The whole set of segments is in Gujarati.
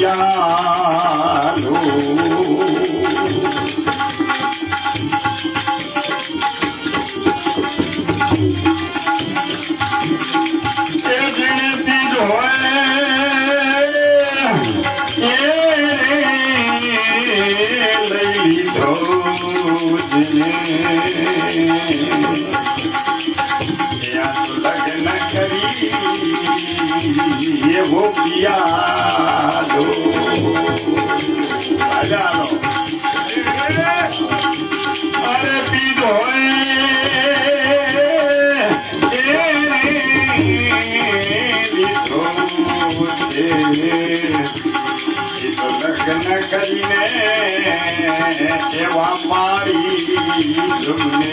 યારો એ જીણતી જ હોય એ લઈ લીધો લગ્ન કરી એવો પિયા એવા મારી તમને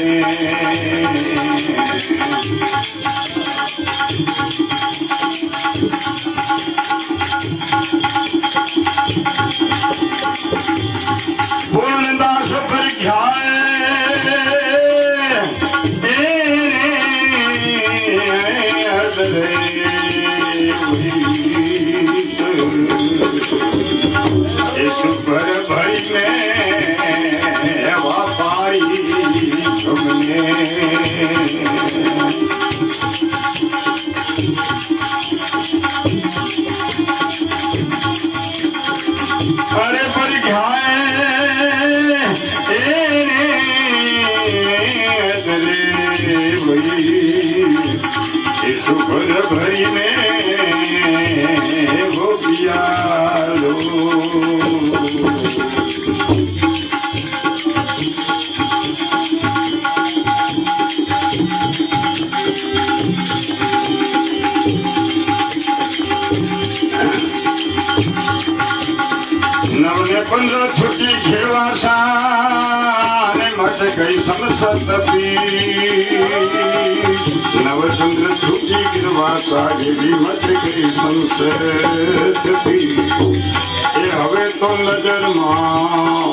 વાસા એવી મત ગઈ સંસેથી એ હવે તો નજરમાં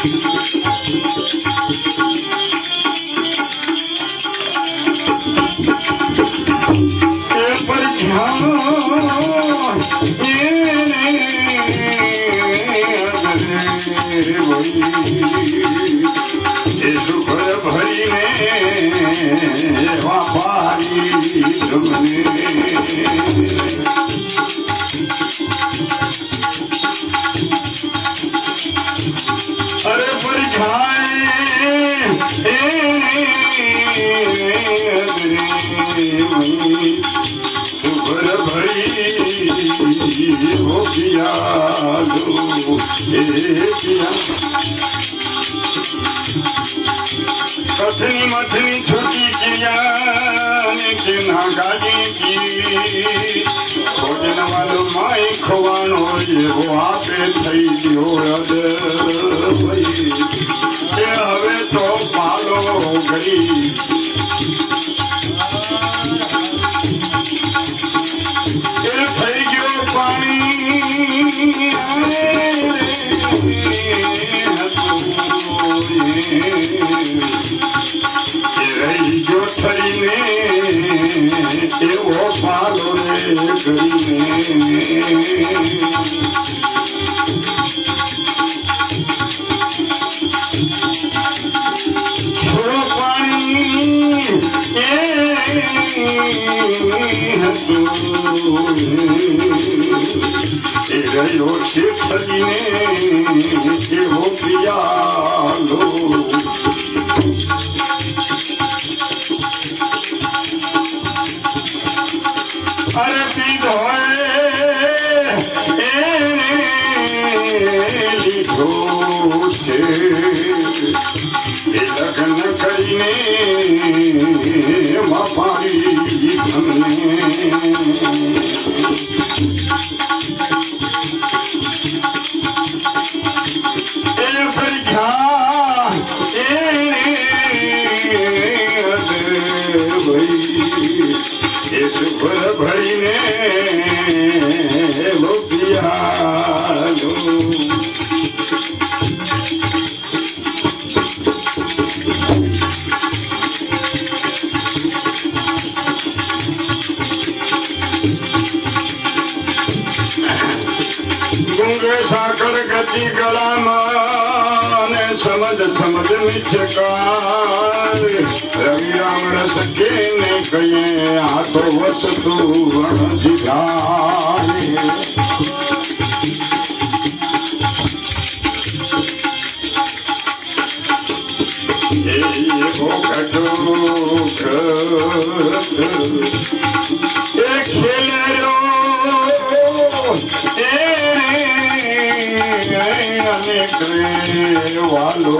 ઉભર ભરી હો પિયાલો હે પિયા કથની મથની મોગલી ધરીને કેવો પિયાલો અરે પીધો એને લીધો ंग कची जल रंग के हाथ वसारो વાલો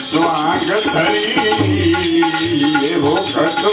સ્વાગત હરી એવો કટો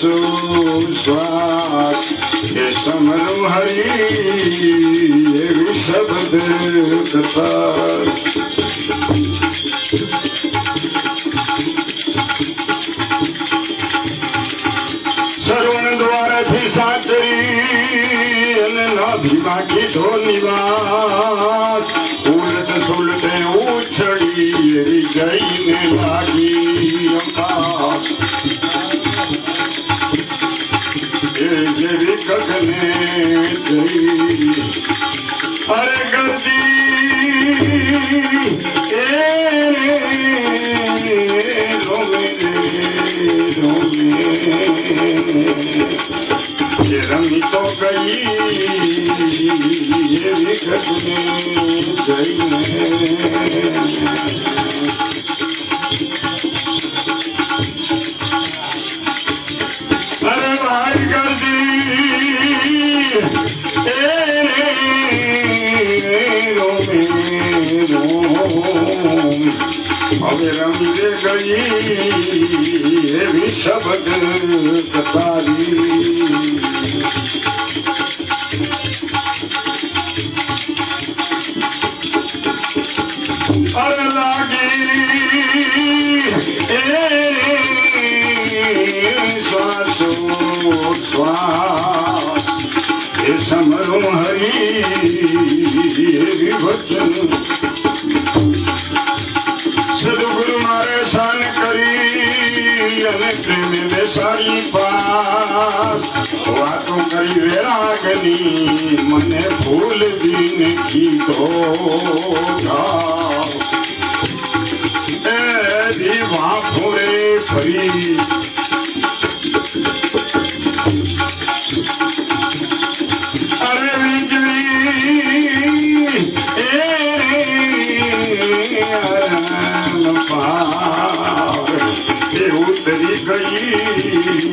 શ્વાસ એ સમરું હરી એવી શબ્દ કથા સરુણ દ્વારથી સાચરી અને નાભીમાં કીધો નિવાસ ઉલટ સુલટે ઉછળી એવી જઈને લાગી એ જેવી ગગને જઈ અરે ગરજી એ રોમે રે રોમે એ રમી सभ પ્રેમે બેસાડી પાસ વાતો કરી વેરાગની મને ભૂલ દીને કીધો. એ દીવા ફોરે ફરી એ ઉતરી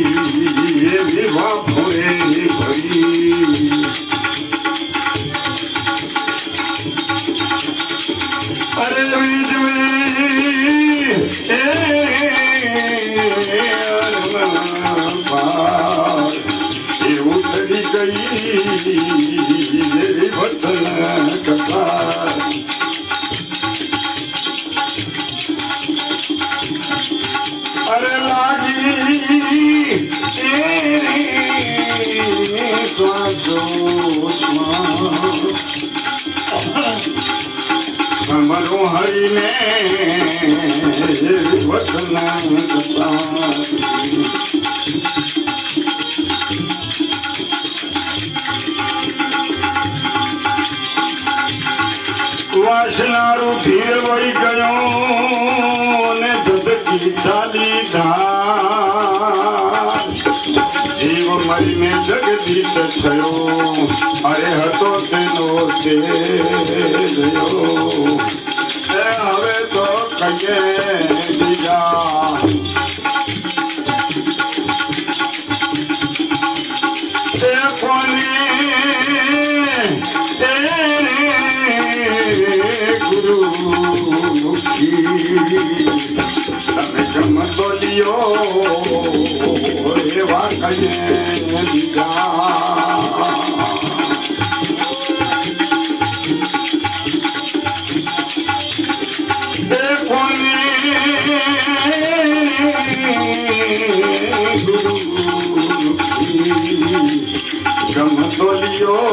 વાસનારું ધીર વળી ગયો ને ધધકી ચાલી ધાર. જીવ મરીને જગદીશ થયો. અરે હતો તેનો તે હવે તો કહીએ બીજા. ગુરુ તમે જમતો લ્યો એવા કહીએ બીજા. ગમતો લ્યો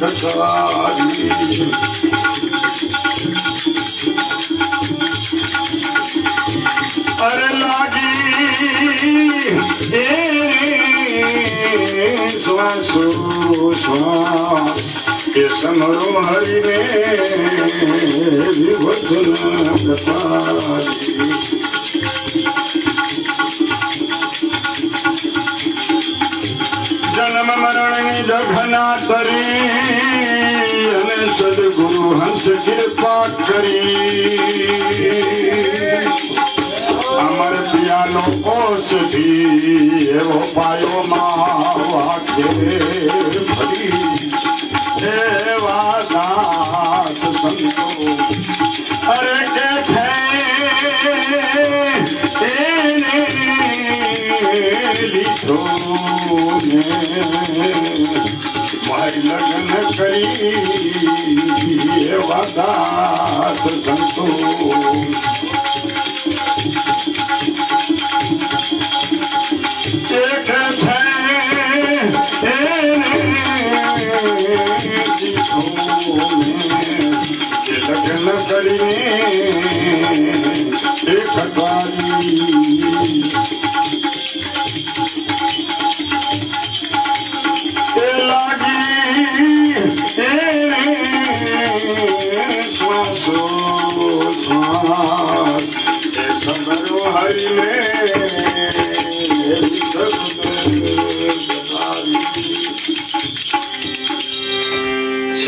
કસારી અરે લાગી એ શ્વાસો શ્વાસ કે સમરો હરીને વિવચન કથારી તરી અને સદગુરુ હંસ કૃપા કરી અમર પિયાનો ઔષધિ એવો પાયો માં વાકે ફરી दास संतो। करी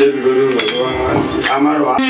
Şef görüyorlar. Kamera var.